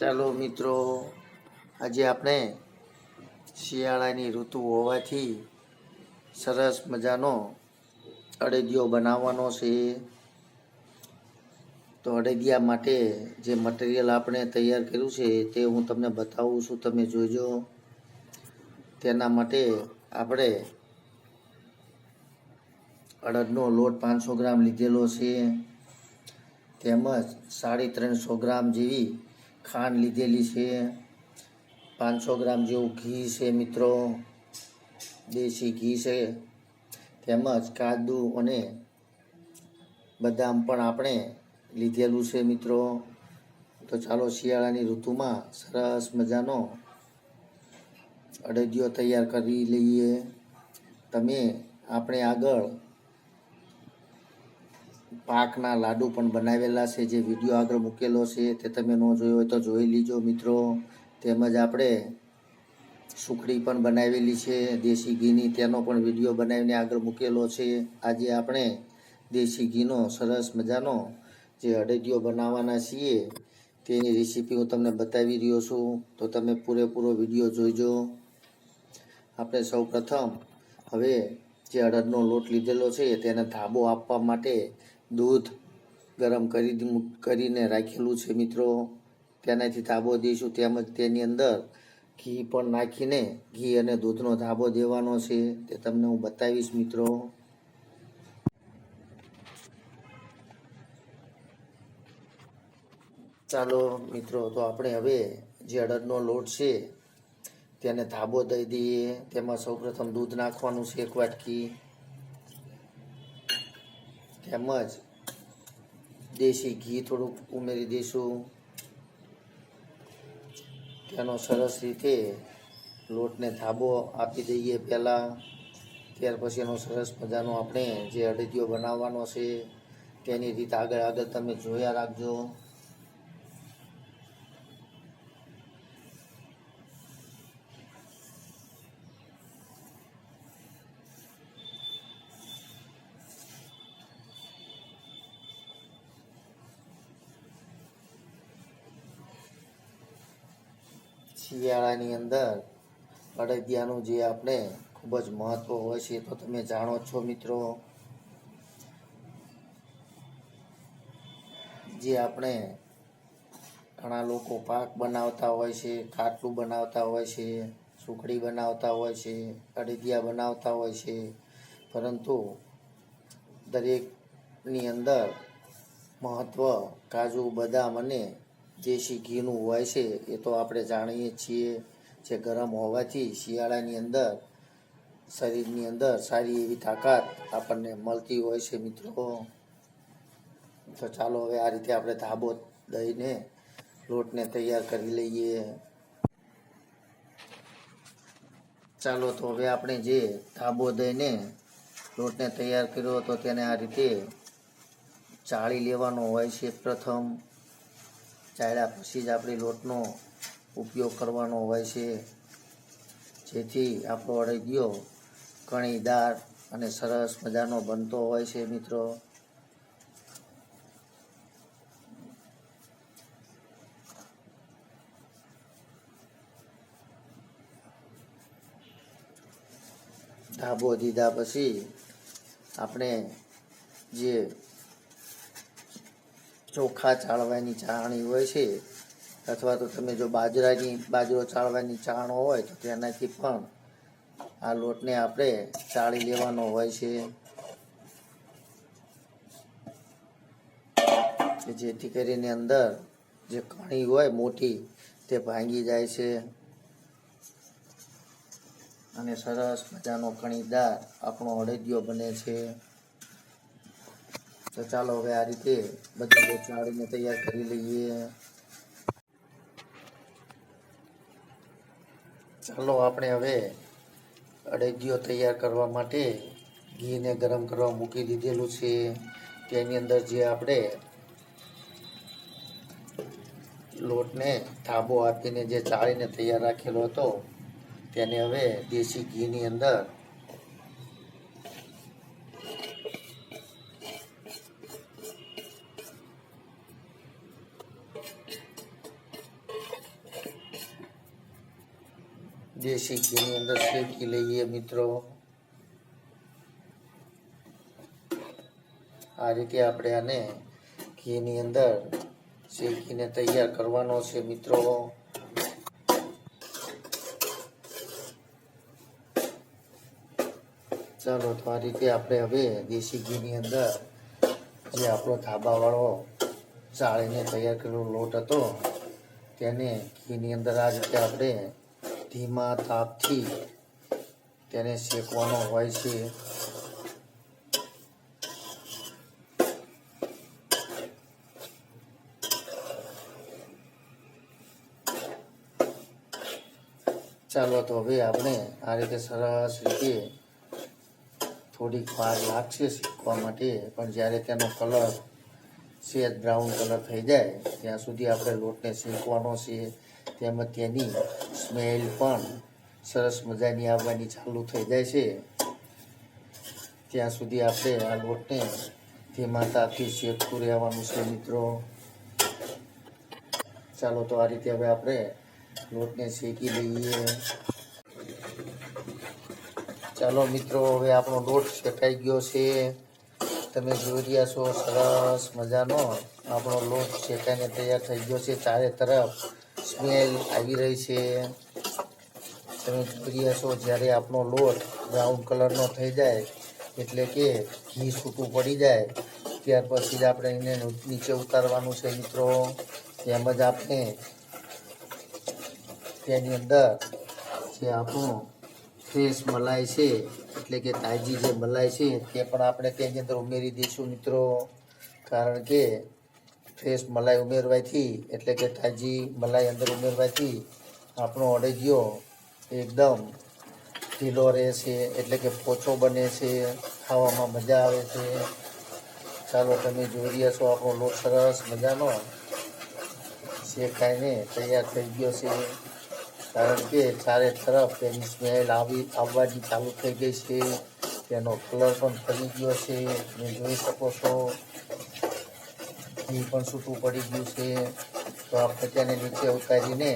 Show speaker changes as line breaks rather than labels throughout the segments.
ચાલો મિત્રો, આજે આપણે શિયાળાની ઋતુ હોવાથી સરસ મજાનો અડદિયો બનાવવાનો છે. તો અડદિયા માટે જે મટીરિયલ આપણે તૈયાર કર્યું છે તે હું તમને બતાવું છું, તમે જોજો. તેના માટે આપણે અડદનો લોટ પાંચસો ગ્રામ લીધેલો છે. તેમજ સાડી ત્રણસો ગ્રામ જેવી ખાંડ લીધેલી છે. પાંચસો ગ્રામ જેવું ઘી છે મિત્રો. દેશી ઘી છે. તેમજ કાજુ અને બદામ પણ આપણે લીધેલું છે મિત્રો. તો ચાલો શિયાળાની ઋતુમાં સરસ મજાનો અડદિયો તૈયાર કરી લઈએ. તમે, આપણે આગળ પાકના લાડુ પણ બનાવેલા છે, જે વીડિયો આગળ મૂકેલો છે, તે તમે ન જોયો હોય તો જોઈ લીજો મિત્રો. તેમજ આપણે સુખડી પણ બનાવેલી છે, દેશી ઘીની, તેનો પણ વીડિયો બનાવીને આગળ મૂકેલો છે. આજે આપણે દેશી ઘીનો સરસ મજાનો જે અડદિયો બનાવવાના છીએ, તેની રેસીપી હું તમને બતાવી રહ્યો છું. તો તમે પૂરેપૂરો વીડિયો જોઈજો. આપણે સૌ પ્રથમ હવે જે અડદનો લોટ લીધેલો છે, તેને ધાબો આપવા માટે દૂધ ગરમ કરી કરીને રાખેલું છે મિત્રો. તેનાથી ધાબો દઈશું. તેમજ તેની અંદર ઘી પણ નાખીને ઘી અને દૂધનો ધાબો દેવાનો છે. તે તમને હું બતાવીશ મિત્રો. ચાલો મિત્રો, તો આપણે હવે જે અડદનો લોટ છે, તેને ધાબો દઈ દઈએ. તેમાં સૌપ્રથમ દૂધ નાખવાનું છે એક વાટકી. તેમજ દેશી ઘી થોડુંક ઉમેરી દઈશું. તેનો સરસ રીતે લોટને ધાબો આપી દઈએ પહેલાં. ત્યાર પછી એનો સરસ મજાનો આપણે જે અડદિયો બનાવવાનો છે, તેની રીત આગળ આગળ તમે જોયા રાખજો. શિયાળાની અંદર અડદિયાનું જે આપણે ખૂબ જ મહત્વ હોય છે તો તમે જાણો છો મિત્રો. જે આપણે ઘણા લોકો પાક બનાવતા હોય છે, ખાટલું બનાવતા હોય છે, સુખડી બનાવતા હોય છે, અડદિયા બનાવતા હોય છે. પરંતુ દરેકની અંદર મહત્ત્વ કાજુ, બદામ અને દેશી ઘીનું હોય છે, એ તો આપણે જાણીએ છીએ જે ગરમ હોવાથી શિયાળાની અંદર, શરીરની અંદર સારી એવી તાકાત આપણને મળતી હોય છે મિત્રો. તો ચાલો હવે આ રીતે આપણે ધાબો દઈને લોટને તૈયાર કરી લઈએ. ચાલો તો હવે આપણે જે ધાબો દઈને લોટને તૈયાર કર્યો હતો તેને આ રીતે ચાળી લેવાનો હોય છે પ્રથમ. ચાળ્યા પછી જ આપણે લોટનો ઉપયોગ કરવાનો હોય છે. જેથી આપણો અડદિયો કણીદાર અને સરસ મજાનો બનતો હોય છે મિત્રો. ધાબો દીધા પછી આપણે જે ચોખા ચાળવાની ચાળણી હોય છે, અથવા તો તમે જો બાજરાની, બાજરો ચાળવાની ચાળણો હોય, તો તેનાથી પણ આ લોટને આપણે ચાળી લેવાનો હોય છે. કે જેથી કરીને અંદર જે કણી હોય મોટી, તે ભાંગી જાય છે. અને સરસ મજાનો કણીદાર આપણો અડદિયો બને છે. તો ચાલો હવે આ રીતે બધું ચાળીને તૈયાર કરી લઈએ. ચાલો આપણે હવે અડદિયો તૈયાર કરવા માટે ઘીને ગરમ કરવા મૂકી દીધેલું છે. તેની અંદર જે આપણે લોટને થાબો આપીને જે ચાળીને તૈયાર રાખેલો હતો, તેને હવે દેશી ઘીની અંદર દેશી ઘીની અંદર શેકી લઈએ મિત્રો. આ રીતે આપણે આને ઘીની અંદર શેકીને તૈયાર કરવાનો છે મિત્રો. ચાલો, તો આ રીતે આપણે હવે દેશી ઘીની અંદર જે આપણો ધાબાવાળો ચાળીને તૈયાર કરેલો લોટ હતો, તેને ઘીની અંદર આ રીતે આપણે ધીમા તાપથી તેને શેકવાનો હોય છે. ચાલો તો હવે આપણે આ રીતે સરસ રીતે થોડીક વાર લાગશે શીખવા માટે, પણ જ્યારે તેનો કલર સેજ બ્રાઉન કલર થઈ જાય, ત્યાં સુધી આપણે લોટને શેકવાનો છે, તેમજ તેની સ્મેલ પણ સરસ મજાની આવવાની ચાલુ થઈ જાય છે. ત્યાં સુધી આપણે આ લોટને ધીમા તાપથી શેકતું રહેવાનું છે મિત્રો. ચાલો તો આ રીતે હવે આપણે લોટને શેકી લઈએ. ચાલો મિત્રો, હવે આપણો લોટ શેકાઈ ગયો છે. તમે જોઈ રહ્યા છો, સરસ મજાનો આપણો લોટ શેકાઈને તૈયાર થઈ ગયો છે ચારે તરફ. સ્મેલ આવી રહી છે. તમે પ્રિય છો, જ્યારે આપણો લોટ બ્રાઉન કલરનો થઈ જાય, એટલે કે ઘી છૂટું પડી જાય, ત્યાર પછી જ આપણે એને નીચે ઉતારવાનું છે મિત્રો. તેમજ આપણે તેની અંદર જે આપણું ફ્રેશ મલાઈ છે, એટલે કે તાજી જે મલાઈ છે, તે પણ આપણે તેની અંદર ઉમેરી દઈશું મિત્રો. કારણ કે ફ્રેશ મલાઈ ઉમેરવાથી, એટલે કે તાજી મલાઈ અંદર ઉમેરવાથી આપણો અડદિયો એકદમ ઢીલો રહે છે, એટલે કે પોચો બને છે, ખાવામાં મજા આવે છે. ચાલો, તમે જોઈ રહ્યા છો આપણો લોટ સરસ મજાનો. શેકાઈને તૈયાર થઈ ગયો છે. કારણ કે ચારે તરફ તેની સ્મેલ આવી, આવવાની ચાલુ થઈ ગઈ છે. તેનો કલર પણ ફરી ગયો છે. તમે જોઈ શકો છો. ઘી પણ છૂટું પડી ગયું છે. તો આપણે તેને નીચે ઉતારીને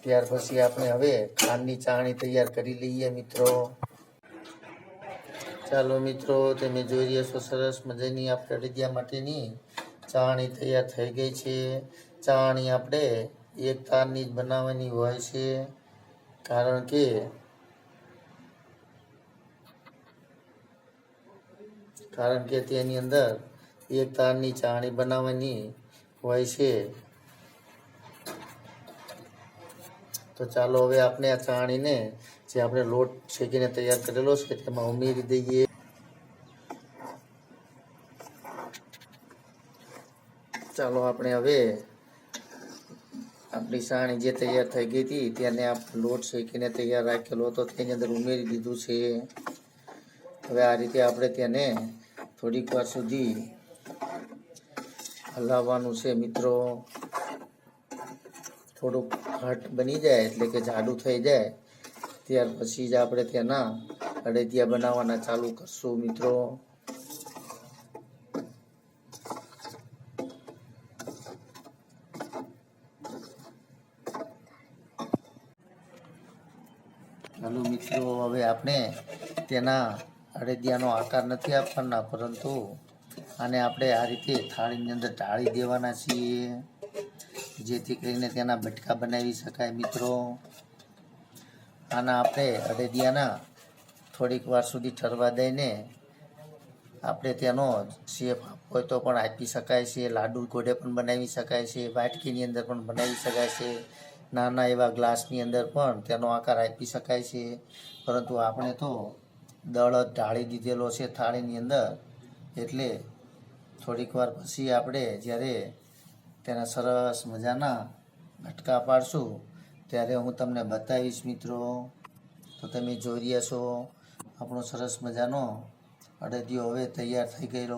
ત્યાર પછી આપણે હવે ખાંડની ચાણી તૈયાર કરી લઈએ મિત્રો. ચાલો મિત્રો, તમે જોઈ રહ્યા છો સરસ મજાની આપણે અડદિયા માટેની ચાણી તૈયાર થઈ ગઈ છે. ચાણી આપણે એક તારની જ બનાવવાની હોય છે. કારણ કે કારણ કે તેની અંદર એક તારની ચાણી બનાવવાની હોય છે તો ચાલો હવે આપણે આ ચાણીને જે આપણે લોટ શેકીને તૈયાર કરેલો છે તેમાં ઉમેરી દઈએ ચાલો આપણે હવે આપણી સાણી જે તૈયાર થઈ ગઈ હતી તેને આપણે લોટ શેકીને તૈયાર રાખેલો હતો તેની અંદર ઉમેરી દીધું છે હવે આ રીતે આપણે તેને થોડીક વાર સુધી હલાવવાનું છે મિત્રો. થોડુંક ઘટ બની જાય એટલે કે જાડું થઈ જાય. ત્યાર પછી જ આપણે તેના અડદિયા બનાવવાના ચાલુ કરશું મિત્રો. ચાલો મિત્રો, હવે આપણે તેના અડેદિયાનો આકાર નથી આપવાના, પરંતુ આને આપણે આ રીતે થાળીની અંદર ઢાળી દેવાના છીએ. જેથી કરીને તેના બટકા બનાવી શકાય મિત્રો. આના આપણે અડદિયાના થોડીક વાર સુધી ઠરવા દઈને આપણે તેનો શેપ હોય તો પણ આપી શકાય છે. લાડુ ગોળે પણ બનાવી શકાય છે. વાટકીની અંદર પણ બનાવી શકાય છે. નાના એવા ગ્લાસની અંદર પણ તેનો આકાર આપી શકાય છે. પરંતુ આપણે તો દળ ઢાળી દીધેલો છે થાળીની અંદર. એટલે થોડીક વાર પછી આપણે જ્યારે તેના સરસ મજાના ઘટકા પાડશું, ત્યારે હું તમને બતાવીશ મિત્રો. તો તમે જોઈ રહ્યા છો, આપણો સરસ મજાનો અડદિયો હવે તૈયાર થઈ ગયેલો,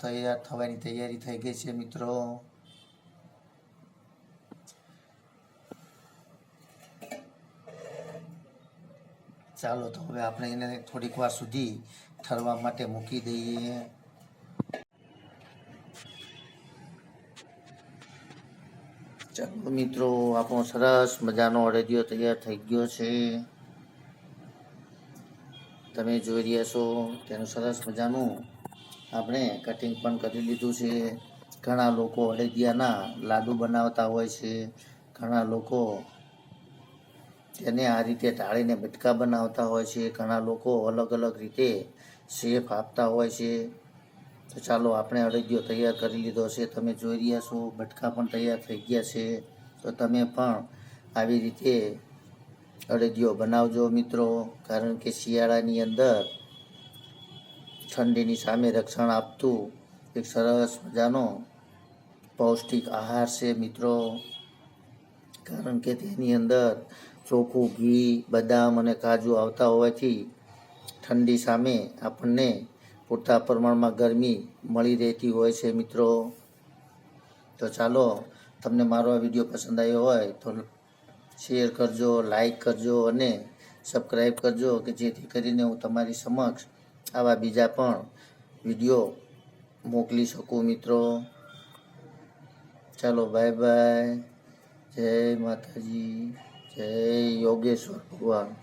તૈયાર થવાની તૈયારી થઈ ગઈ છે મિત્રો. ચાલો તો હવે આપણે એને થોડીક વાર સુધી ઠરવા માટે મૂકી દઈએ. ચાલો મિત્રો, આપણો સરસ મજાનો અડદિયો તૈયાર થઈ ગયો છે. તમે જોઈ રહ્યા છો તેનું સરસ મજાનું આપણે કટિંગ પણ કરી લીધું છે. ઘણા લોકો અડદિયાના લાડુ બનાવતા હોય છે. ઘણા લોકો તેને આ રીતે ટાળીને બટકા બનાવતા હોય છે. ઘણા લોકો અલગ અલગ રીતે શેફ આપતા હોય છે. તો ચાલો આપણે અડદિયો તૈયાર કરી લીધો છે. તમે જોઈ રહ્યા છો બટકા પણ તૈયાર થઈ ગયા છે. તો તમે પણ આવી રીતે અડદિયો બનાવજો મિત્રો, કારણ કે શિયાળાની અંદર ઠંડીની સામે રક્ષણ આપતું એક સરસ મજાનો પૌષ્ટિક આહાર છે મિત્રો. કારણ કે તેની અંદર ચોખ્ખું ઘી, બદામ અને કાજુ આવતા હોવાથી ઠંડી સામે આપણને પૂરતા પ્રમાણમાં ગરમી મળી રહેતી હોય છે મિત્રો. તો ચાલો, તમને મારો આ વીડિયો પસંદ આવ્યો હોય તો શેર કરજો, લાઈક કરજો અને સબસ્ક્રાઈબ કરજો કે જેથી કરીને હું તમારી સમક્ષ આવા બીજા પણ વીડિયો મોકલી શકું મિત્રો. ચાલો બાય બાય જય માતાજી. જય યોગેશ્વર ભગવાન.